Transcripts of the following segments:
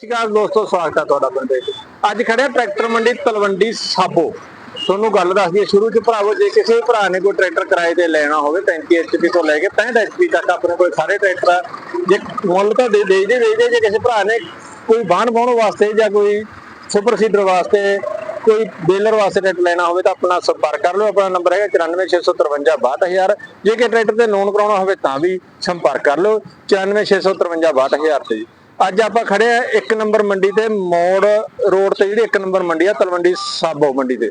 ਸਤਿ ਸ਼੍ਰੀ ਅਕਾਲ ਦੋਸਤੋ, ਸਵਾਗਤ ਹੈ ਤੁਹਾਡਾ ਬੰਦੇ ਤੇ ਅੱਜ ਖੜਿਆ ਟਰੈਕਟਰ ਮੰਡੀ ਤਲਵੰਡੀ ਸਾਬੋ। ਤੁਹਾਨੂੰ ਗੱਲ ਦੱਸਦੀ ਹੈ ਸ਼ੁਰੂ ਚ ਭਰਾਵੋ, ਜੇ ਕਿਸੇ ਭਰਾ ਨੇ ਕੋਈ ਟਰੈਕਟਰ ਕਿਰਾਏ ਤੇ ਲੈਣਾ ਹੋਵੇ 35 ਐਚਪੀ ਤੋਂ ਲੈ ਕੇ 65 ਐਚਪੀ ਤੱਕ ਆਪਣੇ ਕੋਲ ਸਾਰੇ ਟਰੈਕਟਰ ਆ। ਜੇ ਮੁੱਲ ਤਾਂ ਦੇ ਦੇ ਦੇ ਜੇ ਕਿਸੇ ਭਰਾ ਨੇ ਕੋਈ ਬਾਹਣ ਬਾਉਣ ਵਾਸਤੇ ਜਾਂ ਕੋਈ ਸੁਪਰ ਸੀਡਰ ਵਾਸਤੇ, ਕੋਈ ਬੇਲਰ ਵਾਸਤੇ ਟਰੈਕਟਰ ਲੈਣਾ ਹੋਵੇ, ਤਾਂ ਆਪਣਾ ਸੰਪਰਕ ਕਰ ਲਓ। ਆਪਣਾ ਨੰਬਰ ਹੈਗਾ 9465562000 ਜੇ ਕਿ ਟਰੈਕਟਰ ਤੇ ਲੋਨ ਕਰਾਉਣਾ ਹੋਵੇ, ਤਾਂ ਵੀ ਸੰਪਰਕ ਕਰ ਲਓ। 9465562000 ਤੇ। ਅੱਜ ਆਪਾਂ ਖੜੇ ਆ ਇੱਕ ਨੰਬਰ ਮੰਡੀ ਤੇ ਮੋੜ ਰੋਡ ਤੇ ਜਿਹੜੀ ਇੱਕ ਨੰਬਰ ਮੰਡੀ ਆ ਤਲਵੰਡੀ ਸਾਬੋ ਮੰਡੀ ਤੇ।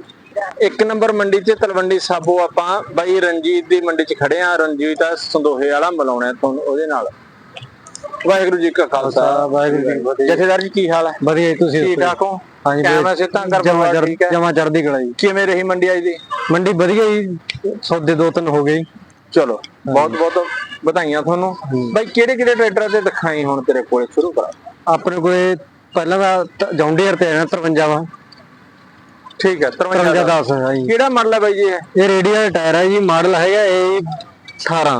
ਇੱਕ ਨੰਬਰ ਮੰਡੀ ਤੇ ਤਲਵੰਡੀ ਸਾਬੋ ਆਪਾਂ ਬਾਈ ਰਣਜੀਤ ਦੀ ਮੰਡੀ 'ਚ ਖੜੇ ਆ ਰਣਜੀਤ ਆ ਸੰਦੋਹੇ ਵਾਲਾ ਮਿਲਾਉਣਾ ਤੁਹਾਨੂੰ ਉਹਦੇ ਨਾਲ। ਵਾਹਿਗੁਰੂ ਜੀ ਕਾ ਖਾਲਸਾ। ਵਾਹਿਗੁਰੂ ਜੀ ਕੀ ਫਤਿਹ। ਜਥੇਦਾਰ ਜੀ ਕੀ ਹਾਲ ਹੈ? ਵਧੀਆ ਜੀ ਤੁਸੀਂ ਠੀਕ ਠਾਕ ਹੋ? ਹਾਂਜੀ ਕੈਮਰਾ ਸਿੱਧਾ ਕਰ ਜਮਾ ਪਰਿਵਾਰ ਠੀਕ ਹੈ? ਜਮਾ ਚੜਦੀ ਕਲਾ ਜੀ। ਕਿਵੇਂ ਰਹੀ ਮੰਡੀ ਅੱਜ ਦੀ? ਮੰਡੀ ਵਧੀਆ ਜੀ ਸੌਦੇ ਦੋ ਤਿੰਨ ਹੋ ਗਏ। ਚਲੋ ਬਹੁਤ ਬਹੁਤ ਵਧਾਈਆਂ ਤੁਹਾਨੂੰ। ਬਾਈ ਕਿਹੜੇ ਕਿਹੜੇ ਟਰੈਕਟਰ ਤੇ ਦਿਖਾਈ ਹੁਣ ਤੇਰੇ ਕੋਲੇ? ਸ਼ੁਰੂ ਕਰਾ। ਆਪਣੇ ਕੋਲੇ ਪਹਿਲਾਂ ਦਾ ਜੌਂਡੀਅਰ ਤੇ ਆਇਆ 53 ਵਾ ਠੀਕ ਹੈ 53 53 ਦਾ। 10 ਹੈ ਜੀ ਕਿਹੜਾ ਮਾਡਲ ਹੈ ਬਾਈ ਜੀ ਇਹ? ਰੇਡੀਅਲ ਟਾਇਰ ਹੈ ਜੀ ਮਾਡਲ ਹੈਗਾ ਇਹ 18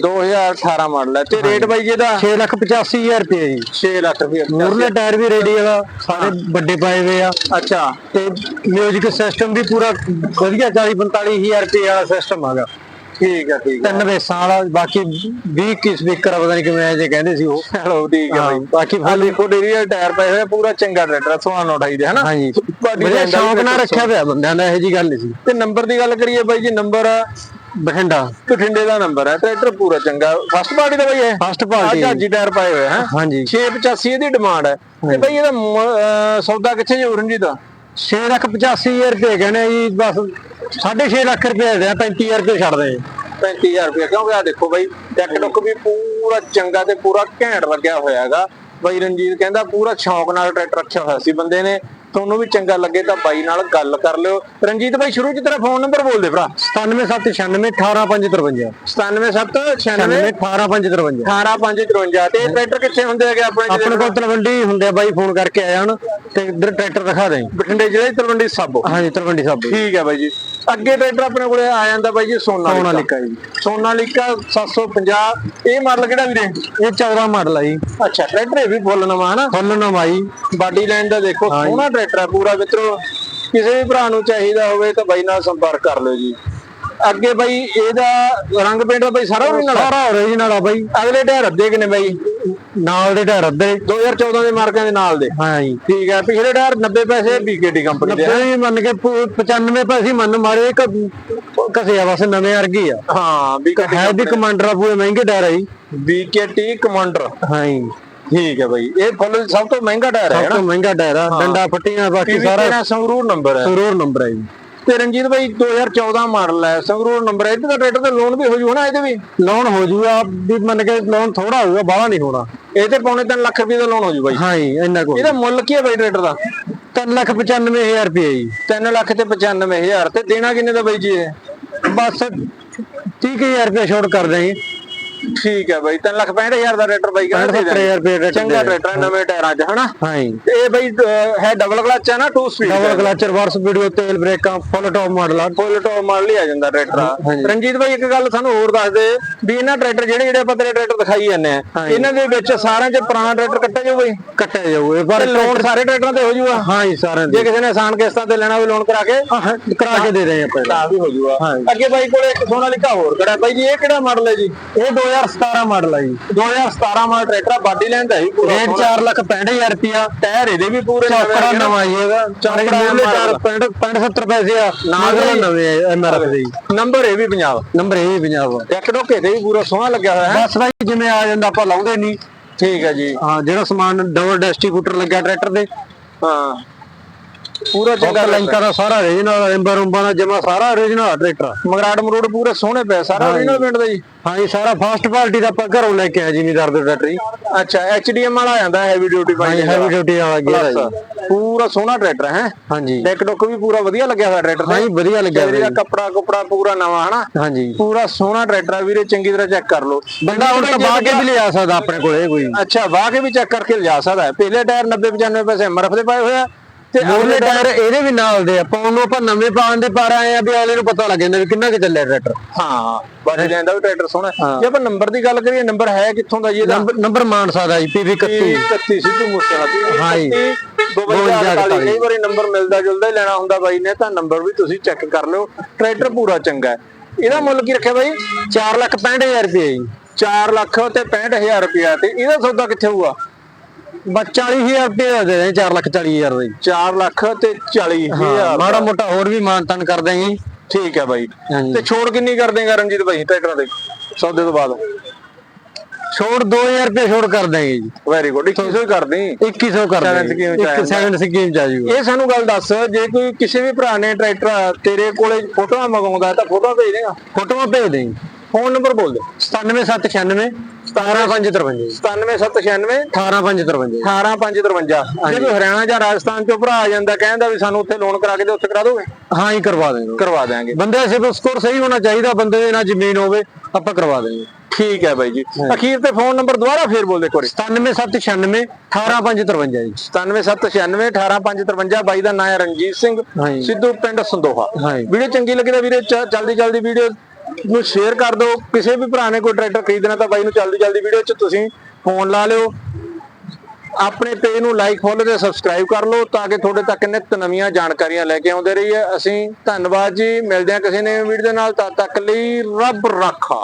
2018 ਮਾਡਲ ਹੈ। ਤੇ ਰੇਟ ਬਾਈ ਜੀ ਇਹਦਾ? 6 ਲੱਖ 85000 ਰੁਪਏ ਜੀ। 6 ਲੱਖ ਰੁਪਏ ਮੂਰਲੇ ਟਾਇਰ ਵੀ ਰੇਡੀਅਲ ਆ ਸਾਰੇ ਵੱਡੇ ਪਾਏ ਹੋਏ ਆ। ਅੱਛਾ। ਤੇ ਮਿਊਜ਼ਿਕ ਸਿਸਟਮ ਵੀ ਪੂਰਾ ਵਧੀਆ 40 45000 ਰੁਪਏ ਵਾਲਾ ਸਿਸਟਮ ਹੈਗਾ। ਠੀਕ ਹੈ ਠੀਕ ਹੈ ਤਿੰਨ ਵੇਸਾਂ ਵਾਲਾ ਬਾਕੀ 20 ਕੀ ਸਪੀਕਰ ਪਤਾ ਨਹੀਂ ਕਿਵੇਂ ਜੇ ਕਹਿੰਦੇ ਸੀ ਉਹ। ਚਲੋ ਠੀਕ ਹਾਂ, ਬਾਈ। ਬਾਕੀ ਆ ਦੇਖੋ ਡੇਰੀਅਲ ਟਾਇਰ ਪਏ ਹੋਏ ਆ, ਪੂਰਾ ਚੰਗਾ ਟਰੈਕਟਰ ਸੋਹਣਾ ਉਠਾਈ ਦੇ ਹਨਾ? ਹਾਂਜੀ। ਦਾ ਵੀ ਸ਼ੌਂਕ ਨਾਲ। ਰੱਖਿਆ ਪਿਆ ਬੰਦਿਆਂ ਦਾ ਇਹੋ ਜੀ ਗੱਲ ਨਹੀਂ ਸੀ। ਤੇ ਨੰਬਰ ਦੀ ਗੱਲ ਕਰੀਏ ਬਾਈ ਜੀ ਨੰਬਰ ਬਠਿੰਡਾ। ਬਠਿੰਡੇ ਦਾ ਨੰਬਰ ਹੈ ਟਰੈਕਟਰ ਪੂਰਾ ਚੰਗਾ। ਫਸਟ ਪਾਰਟੀ ਦਾ ਬਾਈ ਇਹ? ਫਸਟ ਪਾਰਟੀ ਅੱਜ ਜੀ ਟਾਇਰ ਪਾਏ ਹੋਏ ਹੈ? ਹਾਂਜੀ। 685 ਇਹਦੀ ਡਿਮਾਂਡ ਹੈ ਤੇ ਬਾਈ ਇਹਦਾ ਸੌਦਾ ਕਿੱਥੇ ਜੀ ਉਰਨਜੀ ਦਾ 6 ਲੱਖ 85000 ਰੁਪਏ ਕਹਿੰਦੇ ਆ ਜੀ ਬਸ 6.5 ਲੱਖ ਰੁਪਏ ਦੇ 35000 ਰੁਪਏ ਛੱਡ ਦੇ 35000 ਰੁਪਏ, ਕਿਉਂਕਿ ਆ ਦੇਖੋ ਬਾਈ, ਟੈਕ ਟੁੱਕ ਵੀ ਪੂਰਾ ਚੰਗਾ ਤੇ ਪੂਰਾ ਘੈਂਟ ਲੱਗਿਆ ਹੋਇਆ ਹੈਗਾ। ਬਾਈ ਰਣਜੀਤ ਕਹਿੰਦਾ ਪੂਰਾ ਸ਼ੌਂਕ ਨਾਲ ਟਰੈਕਟਰ ਰੱਖਿਆ ਹੋਇਆ ਸੀ, ਬੰਦੇ ਨੇ ਤੁਹਾਨੂੰ ਵੀ ਚੰਗਾ ਲੱਗੇ ਤਾਂ ਬਾਈ ਨਾਲ ਗੱਲ ਕਰ ਲਿਓ। ਰਣਜੀਤ ਬਾਈ ਸ਼ੁਰੂ ਚ ਤੇਰਾ ਫੋਨ ਨੰਬਰ ਬੋਲ ਦੇ ਭਰਾ। 97796 18553 97796 18553 18553 ਤੇ ਟਰੈਕਟਰ ਕਿੱਥੇ ਹੁੰਦੇ ਹੈਗੇ ਆਪਣੇ ਆਪਣੇ ਕੋਲ ਤਲਵੰਡੀ ਹੁੰਦੇ ਆ ਬਾਈ ਫੋਨ ਕਰਕੇ ਆ ਜਾਣ ਤੇ ਇੱਧਰ ਟਰੈਕਟਰ ਦਿਖਾ ਦੇ। ਬਠਿੰਡੇ ਜ਼ਿਲ੍ਹੇ ਤਲਵੰਡੀ ਸਾਬੋ। ਹਾਂਜੀ ਤਲਵੰਡੀ ਸਾਹਿਬ ਠੀਕ ਹੈ ਬਾਈ ਜੀ। ਅੱਗੇ ਟਰੈਕਟਰ ਆਪਣੇ ਕੋਲੇ ਆ ਜਾਂਦਾ ਬਾਈ ਜੀ ਸੋਨਾਲੀਕਾ ਸੋਨਾਲੀਕਾ ਜੀ। ਸੋਨਾਲੀਕਾ 750 ਇਹ ਮਾਡਲ ਕਿਹੜਾ ਵੀਰੇ? ਇਹ 14 ਮਾਡਲ ਆ ਜੀ। ਅੱਛਾ ਟਰੈਕਟਰ ਇਹ ਵੀ ਫੁੱਲ ਨਵਾਂ ਹਨਾ? ਫੁੱਲ ਨਵਾਈ ਬਾਡੀ ਲਾਈਨ ਦਾ ਦੇਖੋ ਸੋਹਣਾ ਟਰੈਕਟਰ ਪੂਰਾ ਮਿੱਤਰੋ ਕਿਸੇ ਵੀ ਭਰਾ ਨੂੰ ਚਾਹੀਦਾ ਹੋਵੇ ਤਾਂ ਬਾਈ ਨਾਲ ਸੰਪਰਕ ਕਰ ਲਿਓ ਜੀ। ਅੱਗੇ ਬਾਈ ਇਹਦਾ ਰੰਗ ਪੇਂਟ ਦਾ ਬਾਈ ਸਾਰਾ ਓਰੀਜਨਲ ਹੈ ਸਾਰਾ ਓਰੀਜਨਲ ਆ ਬਾਈ। ਅਗਲੇ ਟਾਇਰ ਅੱਧੇ ਕਿਨੇ ਬਾਈ? ਨਾਲ ਦੇ ਟਾਇਰ ਅੱਧੇ। 2014 ਦੇ ਮਾਰਕਾਂ ਦੇ ਨਾਲ ਦੇ। ਹਾਂ ਜੀ। ਠੀਕ ਹੈ ਪਿਛਲੇ ਟਾਇਰ 90 ਪੈਸੇ ਬੀਕੇਟੀ ਕੰਪਨੀ ਦੇ ਨੱਬੇ ਮੰਨ ਕੇ ਪੂ- 95 ਪੈਸੇ ਮੰਨ ਮਾਰੇ ਇੱਕ ਕਸਿਆ ਬਸ ਨਵੇਂ ਵਰਗੀ ਆ। ਹਾਂ ਬੀਕੇਟੀ ਹੈ ਵੀ ਕਮਾਂਡਰ ਆ ਪੂਰੇ ਮਹਿੰਗੇ ਟਾਇਰ ਆ ਜੀ। ਬੀਕੇਟੀ ਕਮਾਂਡਰ ਹਾਂ ਜੀ। ਠੀਕ ਹੈ ਬਾਈ। ਇਹ ਫੁੱਲ ਸਭ ਤੋਂ ਮਹਿੰਗਾ ਟਾਇਰ ਹੈ ਸਭ ਤੋਂ ਮਹਿੰਗਾ ਟਾਇਰ ਆ ਡੰਡਾ ਫੱਟੀਆਂ ਬਾਕੀ ਸਾਰਾ ਸੰਗਰੂਰ ਨੰਬਰ ਹੈ। ਸਰੂਰ ਨੰਬਰ ਹੈ ਜੀ। ਤੇ ਰਣਜੀਤ ਬਾਈ 2014 ਮਾਡਲ ਹੈ ਸੰਗਰੂਰ ਨੰਬਰ ਹੈ। ਇਹਦੇ ਟਰੈਕਟਰ ਤੇ ਲੋਨ ਵੀ ਹੋ ਜੂ ਹਨਾ ਇਹਦੇ ਵੀ? ਲੋਨ ਹੋ ਜੂਗਾ ਵੀ ਮੰਨ ਕੇ ਲੋਨ ਥੋੜਾ ਹੋਊਗਾ ਬਾਹਲਾ ਨਹੀਂ ਹੋਣਾ। ਇਹ ਤੇ ਪੌਣੇ 3 ਲੱਖ ਰੁਪਏ ਦਾ ਲੋਨ ਹੋ ਜੂ ਬਾਈ। ਹਾਂ ਜੀ ਇੰਨਾ ਕੋ ਇਹਦਾ ਮੁੱਲ ਕੀ ਹੈ ਬਾਈ ਟਰੈਕਟਰ ਦਾ? 3 ਲੱਖ 95000 ਰੁਪਏ ਜੀ। 3 ਲੱਖ ਤੇ 95000 ਤੇ ਦੇਣਾ ਕਿੰਨੇ ਦਾ ਬਾਈ ਜੀ ਇਹ? ਬਸ 30000 ਰੁਪਏ ਛੋੜ ਕਰ ਦੇਂਗੇ ਠੀਕ ਹੈ ਬਾਈ 3 ਲੱਖ 65000 ਦਾ ਟਰੈਕਟਰ ਬਾਈ ਕਹਿੰਦਾ ਦੇ 70000 ਰੁਪਏ ਦੇਣਾ। ਰੇਟ ਚੰਗਾ ਟਰੈਕਟਰ ਹੈ, ਨਵੇਂ ਟਾਇਰਾਂ 'ਚ ਹਨਾ? ਹਾਂ ਜੀ। ਤੇ ਇਹ ਬਾਈ ਅਹ, ਹੈ ਡਬਲ ਕਲਚ ਹੈ ਨਾ 2 speed double clutch reverse video ਤੇਲ ਬ੍ਰੇਕਾਂ ਫੁੱਲ ਟੌਪ ਮਾਡਲ ਆ। ਫੁੱਲ ਟੌਪ ਮਾਡਲ ਹੀ ਆ ਜਾਂਦਾ ਟਰੈਕਟਰ ਰਣਜੀਤ ਬਾਈ ਇੱਕ ਗੱਲ ਸਾਨੂੰ ਹੋਰ ਦੱਸ ਦੇ ਵੀ ਇਹਨਾਂ ਟਰੈਕਟਰ ਜਿਹੜੇ ਜਿਹੜੇ ਆਪਾਂ ਤੇਰੇ ਟਰੈਕਟਰ ਦਿਖਾਈ ਜਾਂਦੇ ਆ ਇਹਨਾਂ ਦੇ ਵਿੱਚ ਸਾਰਿਆਂ 'ਚ ਪੁਰਾਣਾ ਟਰੈਕਟਰ ਕੱਟਿਆ ਜਾਊ ਬਾਈ? ਕੱਟੇ ਜਾਊਗੇ ਤੇ ਪਰ ਲੋਨ ਸਾਰੇ ਟਰੈਕਟਰਾਂ ਤੇ ਹੋ ਜੂਗਾ? ਹਾਂ ਜੀ ਸਾਰਿਆਂ ਜੇ ਦੇ ਕਿਸੇ ਨੇ ਆਸਾਨ ਕਿਸ਼ਤਾਂ ਤੇ ਲੈਣਾ ਹੋਵੇ ਲੋਨ ਕਰਾ ਕੇ? ਆਹ, ਕਰਾ ਕੇ ਦੇ ਰਹੇ ਆਪਾਂ ਤਾਂ ਵੀ ਹੋ ਜੂਗਾ। ਅੱਗੇ ਬਾਈ ਕੋਲੇ ਇੱਕ ਸੋਨਾਲੀਕਾ ਹੋਰ ਖੜਾ। ਬਾਈ ਜੀ ਇਹ ਕਿਹੜਾ ਮਾਡਲ ਹੈ ਜੀ? ਇਹ 2017 ਮਾਡਲ ਆ ਜੀ। 2017 ਮਾਡਲ ਟਰੈਕਟਰ ਆ, ਬਾਡੀ ਲੈਂਦਾ ਹੀ ਪੂਰਾ। ਰੇਟ 4 ਲੱਖ 65000 ਰੁਪਿਆ ਟਾਇਰ ਇਹਦੇ ਵੀ ਪੂਰੇ ਨਵੇਂ ਚੌਕੜਾ। ਨਵਾਂ ਜੀ ਇਹਦਾ। ਚੌਕੜਾ ਨਵਾਂ ਚਾਰ 65 70 ਪੈਸੇ ਆ। ਨਾਲ ਨਾਲ ਹੀ- ਨਵੇਂ ਐਮਆਰਐਫ ਦੇ ਜੀ। ਨੰਬਰ ਇਹ ਵੀ ਪੰਜਾਬ। ਨੰਬਰ ਇਹ ਵੀ ਪੰਜਾਬ ਟੈਕ ਡੋਕੇ ਤੇ ਵੀ ਪੂਰਾ ਸੋਹਣਾ ਲੱਗਿਆ ਹੋਇਆ ਹੈ। ਬਸ ਬਾਈ ਜਿਵੇਂ ਆ ਜਾਂਦਾ ਆਪਾਂ ਲਾਉਂਦੇ ਨਹੀਂ। ਠੀਕ ਹੈ ਜੀ। ਹਾਂ ਜਿਹੜਾ ਸਮਾਨ ਡਬਲ ਡਿਸਟ੍ਰੀਬਿਊਟਰ ਲੱਗਿਆ ਟਰੈਕਟਰ ਦੇ ਹਾਂ। ਪੂਰਾ ਚੰਗਾ ਲੈਂਕਾਂ ਦਾ ਸਾਰਾ ਓਰੀਜਨਲ ਐਂਬਰ ਰੰਬਾਂ ਦਾ ਜਮਾ ਸਾਰਾ ਓਰੀਜਨਲ ਟਰੈਕਟਰ ਮਗਰਾੜ ਮਰੂੜ ਪੂਰੇ ਸੋਹਣੇ ਪਏ ਸਾਰਾ ਓਰੀਜਨਲ ਪਿੰਡ ਦਾ ਜੀ। ਹਾਂ ਇਹ ਸਾਰਾ ਫਾਸਟ ਪਾਰਟੀ ਦਾ ਆਪਾਂ ਘਰੋਂ ਲੈ ਕੇ ਆਏ ਜ਼ਿਮੀਦਾਰ ਦੇ ਟਰੈਕਟਰ ਜੀ ਅੱਛਾ ਐਚਡੀਐਮ ਵਾਲਾ ਆ ਜਾਂਦਾ ਹੈਵੀ ਡਿਊਟੀ ਹਾਂ ਪਾਈ ਹੈਵੀ ਡਿਊਟੀ ਵਾਲਾ ਗੇਅਰ ਜੀ। ਪੂਰਾ ਸੋਹਣਾ ਟਰੈਕਟਰ ਹੈ ਹਾਂਜੀ ਟੈਕ ਡੋਕ ਵੀ ਪੂਰਾ ਵਧੀਆ ਲੱਗਿਆ ਹੋਇਆ ਟਰੈਕਟਰ ਹਾਂ ਜੀ ਵਧੀਆ ਲੱਗਿਆ ਤੇ ਇਹਦਾ ਕੱਪੜਾ ਕੁਪੜਾ ਪੂਰਾ ਨਵਾਂ ਹਨਾ? ਹਾਂਜੀ ਪੂਰਾ ਸੋਹਣਾ ਟਰੈਕਟਰ ਆ ਵੀਰੇ ਚੰਗੀ ਤਰ੍ਹਾਂ ਚੈੱਕ ਕਰ ਲਓ। ਬੰਦਾ ਹੁਣ ਤਾਂ ਕੇ ਵੀ ਲਿਆ ਸਕਦਾ ਆਪਣੇ ਕੋਲੇ ਕੋਈ। ਅੱਛਾ ਵਾਹ ਕੇ ਵੀ ਚੈੱਕ ਕਰਕੇ ਲਿਜਾ ਸਕਦਾ ਪਹਿਲੇ ਟਾਇਰ 90 95 ਪੈਸੇ ਐਮਆਰਐਫ ਦੇ ਪਾਏ ਹੋਏ ਆ ਤੇ ਅਗਲੇ ਟਾਇਰ ਇਹਦੇ ਵੀ ਨਾਲ ਦੇ ਆ ਪਾਉਣ ਨੂੰ ਆਪਾਂ ਨਵੇਂ ਪਾਉਣ ਦੇ ਪਰ ਆਏ ਆ ਵੀ ਅਗਲੇ ਨੂੰ ਪਤਾ ਲੱਗ ਜਾਂਦਾ ਵੀ ਕਿੰਨਾ ਕੁ ਚੱਲਿਆ ਟਰੈਕਟਰ। ਹਾਂ ਬਾਜੀ ਲੈਂਦਾ ਵੀ ਟਰੈਕਟਰ ਸੋਹਣਾ। ਜੇ ਆਪਾਂ ਨੰਬਰ ਦੀ ਗੱਲ ਕਰੀਏ ਨੰਬਰ ਹੈ ਕਿੱਥੋਂ ਦਾ ਜੀ ਇਹਦਾ? ਨੰਬਰ ਮਾਨਸਾ ਦਾ ਜੀ ਪੀਵੀ 31 31 ਸਿੱਧੂ ਮੂਸੇਵਾਲਾ। ਹਾਂ ਜੀ। 52 ਕਈ ਵਾਰੀ ਨੰਬਰ ਮਿਲਦਾ ਜੁਲਦਾ ਹੀ ਲੈਣਾ ਹੁੰਦਾ ਬਾਈ ਨੇ ਤਾਂ ਨੰਬਰ ਵੀ ਤੁਸੀਂ ਚੈੱਕ ਕਰ ਲਿਓ। ਟਰੈਕਟਰ ਪੂਰਾ ਚੰਗਾ ਹੈ। ਇਹਦਾ ਮੁੱਲ ਕੀ ਰੱਖਿਆ ਬਾਈ? 4 ਲੱਖ 65000 ਰੁਪਏ ਜੀ। 4 ਲੱਖ ਤੇ 65000 ਰੁਪਇਆ ਤੇ ਇਹਦਾ ਸੌਦਾ ਕਿੱਥੇ ਹੋਊਗਾ? ਬਸ 40000 ਰੁਪਏ ਦਾ ਦੇ ਦੇ 4 ਲੱਖ 40000 ਦਾ ਜੀ 4 ਲੱਖ ਤੇ 40000 ਹਾਂ ਮਾੜਾ ਮੋਟਾ ਹੋਰ ਵੀ ਮਾਨਤਨ ਕਰ ਦਾਂਗੇ ਠੀਕ ਹੈ ਬਾਈ। ਹਾਂਜੀ। ਤੇ ਛੋੜ ਕਿੰਨੀ ਕਰ ਦੇਗਾ ਰਣਜੀਤ ਬਾਈ ਟਰੈਕਟਰਾਂ ਦੇ ਸੌਦੇ ਤੋਂ ਬਾਅਦ? ਛੋੜ 2000 ਰੁਪਏ ਛੋੜ ਕਰ ਦਾਂਗੇ ਜੀ। ਵੈਰੀ ਗੁੱਡ 2100 ਹੀ ਕਰ ਦੇ 2100 ਕਰ Seven ਦਾਂਗੇ scheme ਚ ਆ ਇੱਕ 7 ਸਕੀਮ ਚ ਆ ਜੂਗਾ ਇਹ ਸਾਨੂੰ ਗੱਲ ਦੱਸ ਜੇ ਕੋਈ ਕਿਸੇ ਵੀ ਭਰਾ ਨੇ ਟਰੈਕਟਰ ਤੇਰੇ ਕੋਲੇ ਫੋਟੋਆਂ ਮੰਗਵਾਉਂਦਾ ਤਾਂ ਫੋਟੋਆਂ ਭੇਜ ਦੇਗਾ ਫੋਟੋਆਂ ਭੇਜ ਦੇ ਫੋਨ ਨੰਬਰ ਬੋਲ ਦੇ। 97796 18553 97796 18553 18553 ਜੇ। ਕੋਈ ਹਰਿਆਣਾ ਜਾਂ ਰਾਜਸਥਾਨ ਚੋਂ ਭਰਾ ਆ ਜਾਂਦਾ ਕਹਿੰਦਾ ਵੀ ਸਾਨੂੰ ਉੱਥੇ ਲੋਨ ਕਰਾ ਕੇ ਦੇ ਉੱਥੇ ਕਰਾ ਦੋਗੇ? ਹਾਂ ਹੀ ਕਰਵਾ ਦੇਂਗੇ ਕਰਵਾ ਦਿਆਂਗੇ ਬੰਦੇ ਦਾ ਸਿਵਲ ਸਕੋਰ ਸਹੀ ਹੋਣਾ ਚਾਹੀਦਾ ਬੰਦੇ ਦੇ ਨਾਲ ਜ਼ਮੀਨ ਹੋਵੇ ਆਪਾਂ ਕਰਵਾ ਦੇਂਗੇ ਠੀਕ ਹੈ ਬਾਈ ਜੀ। ਅਖੀਰ ਤੇ ਫੋਨ ਨੰਬਰ ਦੁਬਾਰਾ ਫੇਰ ਬੋਲ ਦੇ ਕੋਰੇ 97796 18553 ਜੀ। 97796 18553 ਬਾਈ ਦਾ ਨਾਮ ਹੈ ਰਣਜੀਤ ਸਿੰਘ। ਸਿੱਧੂ ਪਿੰਡ ਸੰਦੋਹਾ। ਵੀਡੀਓ ਚੰਗੀ ਲੱਗੀ ਤਾਂ ਵੀਰੇ ਜਲਦੀ ਜਲਦੀ ਵੀਡੀਓ ਨੂੰ ਸ਼ੇਅਰ ਕਰ ਦਿਓ। ਕਿਸੇ ਵੀ ਭਰਾ ਨੇ ਕੋਈ ਟਰੈਕਟਰ ਖਰੀਦਣਾ ਤਾਂ ਬਾਈ ਨੂੰ ਜਲਦੀ ਜਲਦੀ ਵੀਡੀਓ 'ਚ ਤੁਸੀਂ ਫੋਨ ਲਾ ਲਿਓ। ਆਪਣੇ ਪੇਜ ਨੂੰ ਲਾਈਕ ਫੋਲੋ ਤੇ ਸਬਸਕ੍ਰਾਈਬ ਕਰ ਲਓ ਤਾਂ ਕਿ ਤੁਹਾਡੇ ਤੱਕ ਨਿਤ ਨਵੀਆਂ ਜਾਣਕਾਰੀਆਂ ਲੈ ਕੇ ਆਉਂਦੇ ਰਹੀਏ। ਅਸੀਂ ਧੰਨਵਾਦ ਜੀ। ਮਿਲਦੇ ਹਾਂ ਕਿਸੇ ਨਵੀਂ ਵੀਡੀਓ ਦੇ ਨਾਲ। ਤਦ ਤੱਕ ਲਈ ਰੱਬ ਰਾਖਾ।